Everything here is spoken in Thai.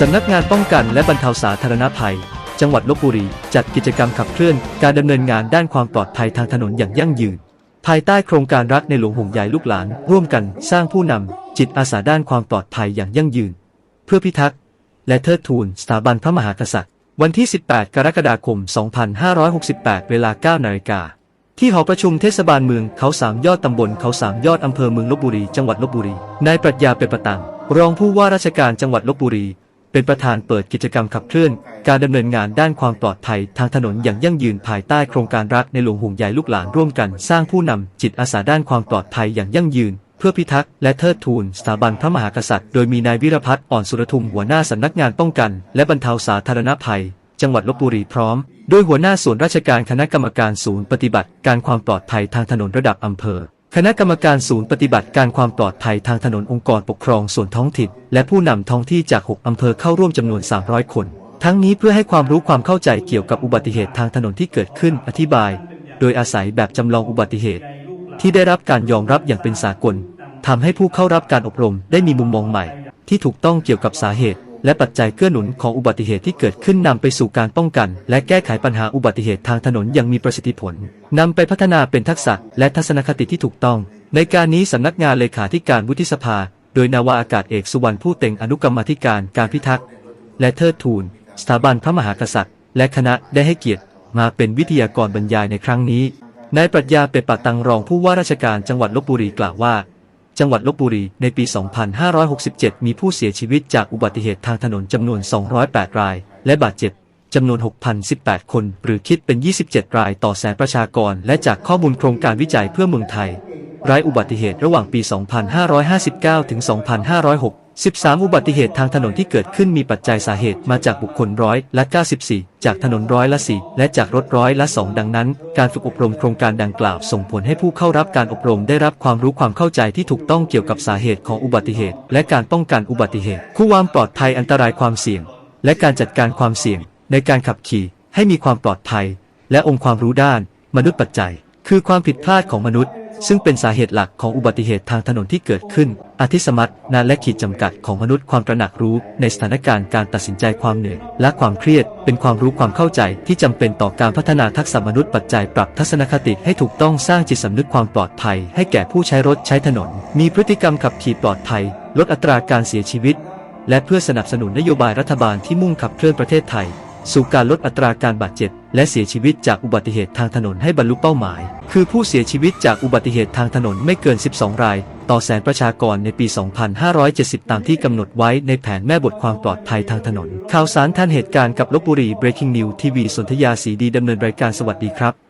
สำนักงานป้องกันและบรรเทาสาธารณภัย จังหวัดลบบุรี จัดกิจกรรมขับเคลื่อน การดำเนินงานด้านความปลอดภัยทางถนนอย่างยั่งยืน ภายใต้โครงการรักในหลวงห่วงใยลูกหลาน ร่วมกันสร้างผู้นำจิตอาสาด้านความปลอดภัยอย่างยั่งยืน เพื่อพิทักษ์และเทิดทูนสถาบันพระมหากษัตริย์ วันที่ 18 กรกฎาคม 2568 เวลา 9 นาฬิกาที่หอประชุมเทศบาลเมืองเขาสามยอดตำบลเขาสามยอดอำเภอเมืองลบบุรี จังหวัดลบบุรี นายปรัชญาเป็นประตังรองผู้ว่าราชการจังหวัดลบบุรี เป็นประธานเปิดกิจกรรมขับเคลื่อน การดำเนินงานด้านความปลอดภัยทางถนนอย่างยั่งยืนภายใต้โครงการรักในหลวงห่วงใยลูกหลานร่วมกัน สร้างผู้นำจิตอาสาด้านความปลอดภัยอย่างยั่งยืน เพื่อพิทักษ์และเทิดทูนสถาบันพระมหากษัตริย์ โดยมีนายวิรพัฒน์อ่อนสุรทุมหัวหน้าสำนักงานป้องกัน และบรรเทาสาธารณภัย จังหวัดลบบุรีพร้อมโดยหัวหน้าส่วนราชการคณะกรรมการศูนย์ปฏิบัติ การความปลอดภัยทางถนนระดับอำเภอ คณะกรรมการศูนย์ปฏิบัติการความปลอดภัยทางถนนองค์กรปกครองส่วนท้องถิ่น และผู้นำท้องที่จาก 6 อำเภอเข้าร่วมจำนวน 300 คน ทั้งนี้เพื่อให้ความรู้ความเข้าใจเกี่ยวกับอุบัติเหตุทางถนนที่เกิดขึ้นอธิบาย โดยอาศัยแบบจำลองอุบัติเหตุ ที่ได้รับการยอมรับอย่างเป็นสากลทำให้ผู้เข้ารับการอบรมได้มีมุมมองใหม่ ที่ถูกต้องเกี่ยวกับสาเหตุ และปัจจัยเกื้อหนุนของอุบัติเหตุที่เกิดขึ้นนำไปสู่การป้องกัน และแก้ไขปัญหาอุบัติเหตุทางถนนอย่างมีประสิทธิผลนำไปพัฒนาเป็นทักษะและทัศนคติที่ถูกต้อง ในการนี้สำนักงานเลขาธิการวุฒิสภา โดยนาวาอากาศเอกสุวรรณผู้เต็งอนุกรรมธิการการพิทักษ์และเทิดทูนสถาบันพระมหากษัตริย์ และคณะได้ให้เกียรติ มาเป็นวิทยากรบรรยายในครั้งนี้นายปรัชญาเปปะตังรองผู้ว่าราชการจังหวัดลบบุรีกล่าวว่า จังหวัดลบบุรี ในปี 2567 มีผู้เสียชีวิตจากอุบัติเหตุทางถนนจำนวน 208 ราย และบาดเจ็บจำนวน 6,018 คน หรือคิดเป็น 27 รายต่อแสนประชากร และจากข้อมูลโครงการวิจัยเพื่อเมืองไทย รายอุบัติเหตุระหว่างปี 2559 ถึง 2506 13 อุบัติเหตุทางถนนที่เกิดขึ้นมีปัจจัยสาเหตุมาจากบุคคลร้อยละ 94 จากถนนร้อยละ 4 และจากรถร้อยละ 2 ดังนั้น การฝึกอบรมโครงการดังกล่าวส่งผลให้ผู้เข้ารับการอบรมได้รับความรู้ความเข้าใจที่ถูกต้องเกี่ยวกับสาเหตุของอุบัติเหตุ และการป้องกันอุบัติเหตุ คู่ความปลอดภัยอันตรายความเสี่ยง และการจัดการความเสี่ยง ในการขับขี่ ให้มีความปลอดภัย และองค์ความรู้ด้าน มนุษย์ปัจจัย คือความผิดพลาดของมนุษย์ ซึ่งเป็นสาเหตุหลักของอุบัติเหตุทางถนนที่เกิดขึ้น อธิสมัตนาและขีดจำกัดของมนุษย์ความตระหนักรู้ในสถานการณ์การตัดสินใจความเหนื่อยและความเครียด เป็นความรู้ความเข้าใจที่จำเป็นต่อการพัฒนาทักษะมนุษย์ปัจจัยปรับทัศนคติให้ถูกต้องสร้างจิตสำนึกความปลอดภัย ให้แก่ผู้ใช้รถใช้ถนน มีพฤติกรรมขับขี่ปลอดภัย ลดอัตราการเสียชีวิต และเพื่อสนับสนุนนโยบายรัฐบาลที่มุ่งขับเคลื่อนประเทศไทย สู่การลดอัตราการบาดเจ็บ และเสียชีวิตจากอุบัติเหตุทางถนนให้บรรลุเป้าหมาย คือผู้เสียชีวิตจากอุบัติเหตุทางถนนไม่เกิน 12 ราย ต่อแสนประชากรในปี 2570 ตามที่กำหนดไว้ในแผนแม่บทความปลอดภัยทางถนน ข่าวสารทันเหตุการณ์กับลบบุรี Breaking News ทีวีสนธยาสีดีดำเนินรายการสวัสดีครับ